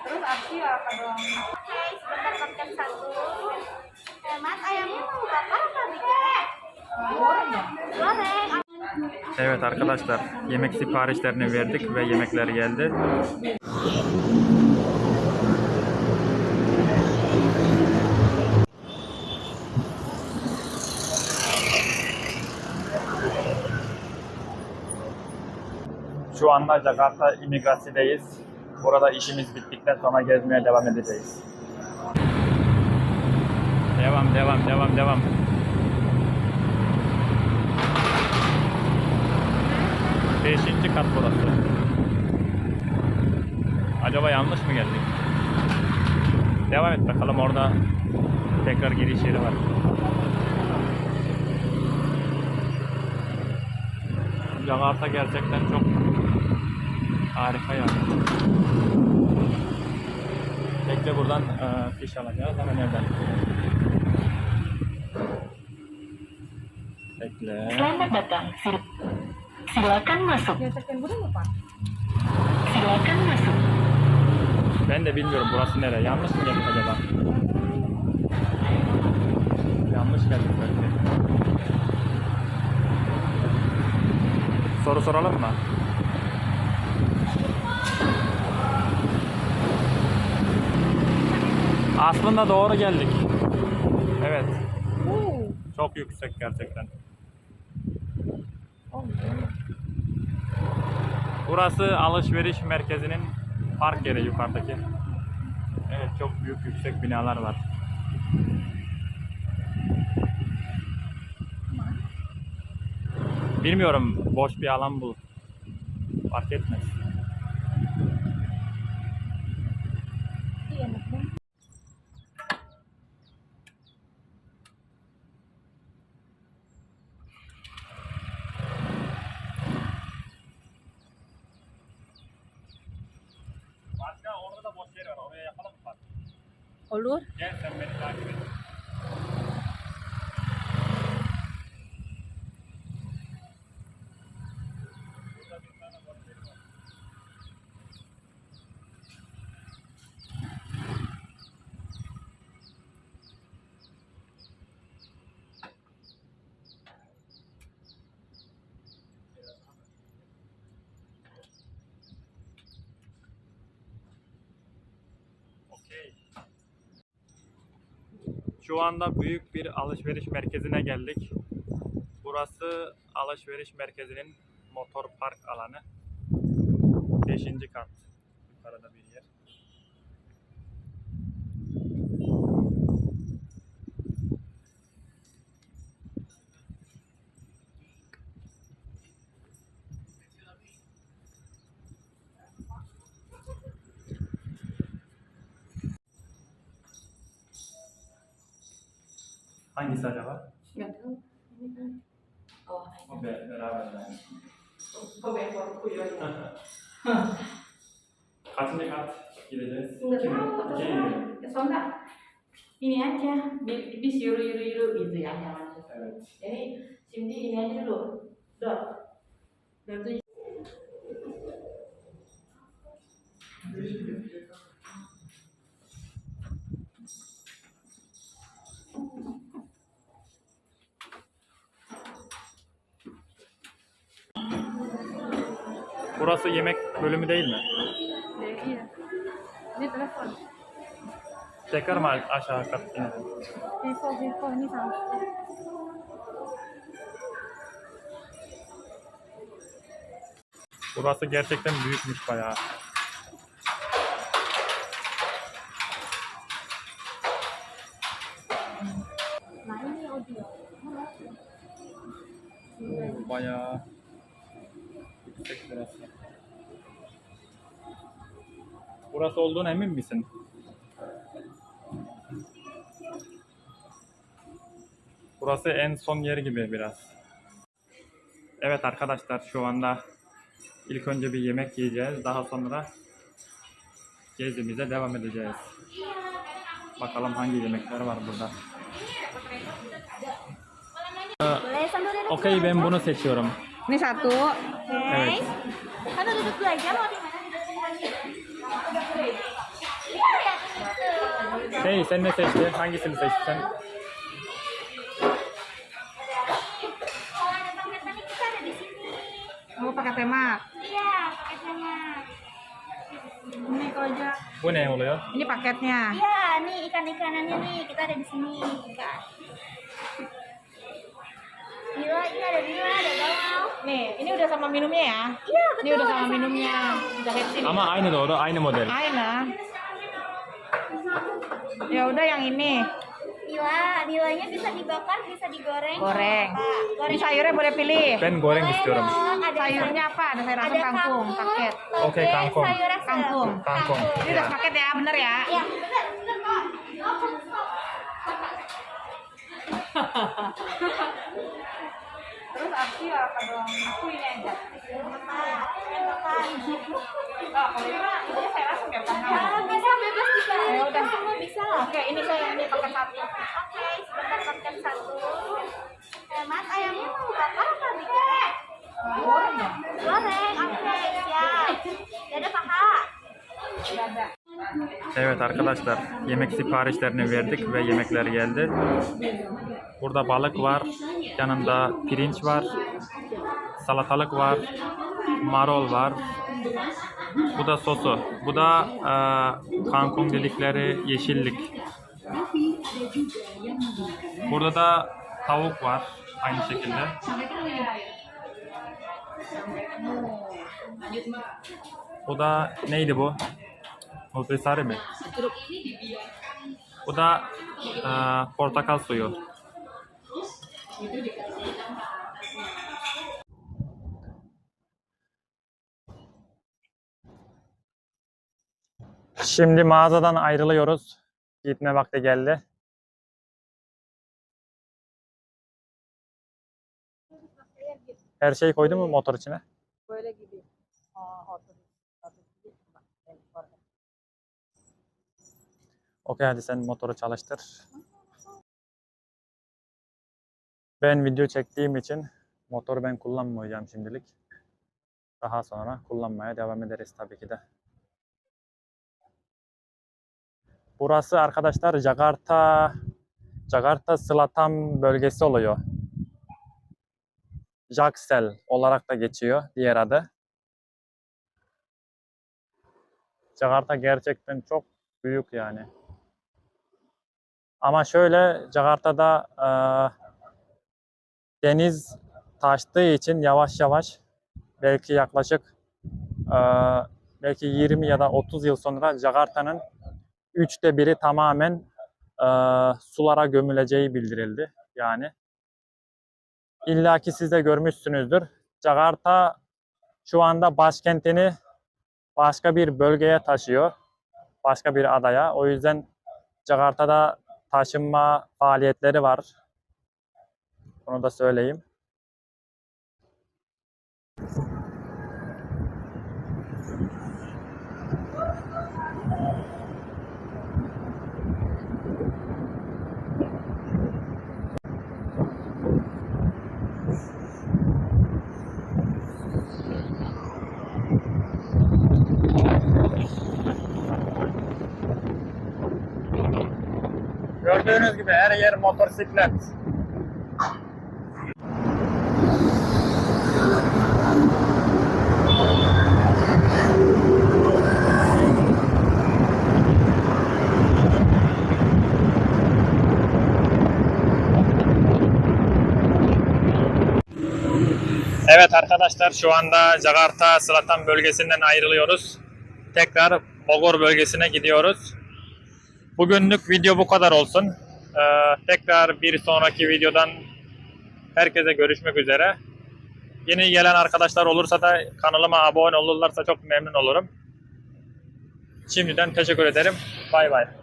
Terus Arsi apa digoreng? Evet arkadaşlar yemek siparişlerini verdik ve yemekler geldi. Şu anda Jakarta imigrasyondeyiz. Burada işimiz bittikten sonra gezmeye devam edeceğiz. Devam, devam, devam, devam. Beşinci kat burası. Acaba yanlış mı geldik? Devam et bakalım orada tekrar giriş yeri var. Jakarta gerçekten çok harika yani. Bekle buradan e, fiş alacağız hemen evden. Bekle. Selamat datang. Sil- Silakan masuk. Silakan masuk. Ben de bilmiyorum burası nere. Yanlış mı geldik acaba? Yanlış geldik belki. Soru soralım mı? Aslında doğru geldik. Evet. Çok yüksek gerçekten. Burası alışveriş merkezinin park yeri yukarıdaki. Evet çok büyük yüksek binalar var. Bilmiyorum boş bir alan bu. Fark etmez. Olur. Gel sen beni takip et. Şu anda büyük bir alışveriş merkezine geldik. Burası alışveriş merkezinin motor park alanı. Beşinci kat. Yukarıda bir Pani zadała? Obie ramen. Obie porkują. Kaçıncı kat gideceğiz? Şimdi, sonra inerken bir, biz yürü yürü yürü biz yani. Evet. Yani şimdi inelim dört. Dördüncü Burası yemek bölümü değil mi? Iya. Ini telepon. Tekrar mı aşağı kat inelim? Vivo, Vivo ini sama. Burası gerçekten büyükmüş bayağı. Burası olduğuna emin misin? Burası en son yer gibi biraz. Evet arkadaşlar şu anda ilk önce bir yemek yiyeceğiz. Daha sonra gezimize devam edeceğiz. Bakalım hangi yemekler var burada. Duduk. Okey ben bunu seçiyorum. Ini satu. Oke. Evet. Sambil duduk dulu aja mau Hey sen ne seçtin? Hangisini seçtin? Sini. Oh, pakai tema. Iya, paketnya. Ini koja. Bu ne oluyor? Ini paketnya. Iya, nih ikan-ikanannya nih kita ada di sini. Ikan. Nila, ini ada nila, ada bawang. Nih, ini udah sama minumnya ya. Iya, betul. Ini udah sama minumnya. Udah. Ama aynı doğru, aynı model. Aina. Ya udah yang ini. Nila, nilainya bisa dibakar, bisa digoreng. Goreng. Ini goreng. sayurnya boleh pilih. Ben goreng Boleh istiyorum. dong, ada Sayurnya apa? Ada sayur asam ada kangkung, paket. Oke, kangkung. Sayur asam. Kangkung. Kangkung. Ini udah paket ya, bener ya? Ya, benar, benar, Pak. Terus aku apa dong? Aku ini aja. Pak, Pak. Oh, kalau ini mah ini saya langsung ya. Ah, Oke, ini saya ini paket satu. Oke, sebentar paket satu. Mas, ayamnya mau bakar apa digoreng? Goreng? Goreng, oke, siap. Dadah, Pak. Evet arkadaşlar yemek siparişlerini verdik ve yemekler geldi. Burada balık var, yanında pirinç var, salatalık var, marul var. Bu da sosu. Bu da e, kangkong dedikleri yeşillik. Burada da tavuk var aynı şekilde. Bu da neydi bu? Nutrisari mi? Bu da e, portakal suyu. Şimdi mağazadan ayrılıyoruz. Gitme vakti geldi. Her şeyi koydun mu motor içine? Böyle gibi. Orada. Okey hadi sen motoru çalıştır. Ben video çektiğim için motoru ben kullanmayacağım şimdilik. Daha sonra kullanmaya devam ederiz tabii ki de. Burası arkadaşlar Jakarta Jakarta Selatan bölgesi oluyor. Jaksel olarak da geçiyor diğer adı. Jakarta gerçekten çok büyük yani. Ama şöyle Jakarta'da e, deniz taştığı için yavaş yavaş belki yaklaşık e, belki 20 ya da 30 yıl sonra Jakarta'nın üçte biri tamamen e, sulara gömüleceği bildirildi. Yani İlla ki siz de görmüşsünüzdür. Jakarta şu anda başkentini başka bir bölgeye taşıyor. Başka bir adaya. O yüzden Jakarta'da taşınma faaliyetleri var. Bunu da söyleyeyim. Gördüğünüz gibi her yer motosiklet. Evet arkadaşlar şu anda Jakarta Selatan bölgesinden ayrılıyoruz. Tekrar Bogor bölgesine gidiyoruz. Bugünlük video bu kadar olsun. Ee, tekrar bir sonraki videodan herkese görüşmek üzere. Yeni gelen arkadaşlar olursa da kanalıma abone olurlarsa çok memnun olurum. Şimdiden teşekkür ederim. Bay bay.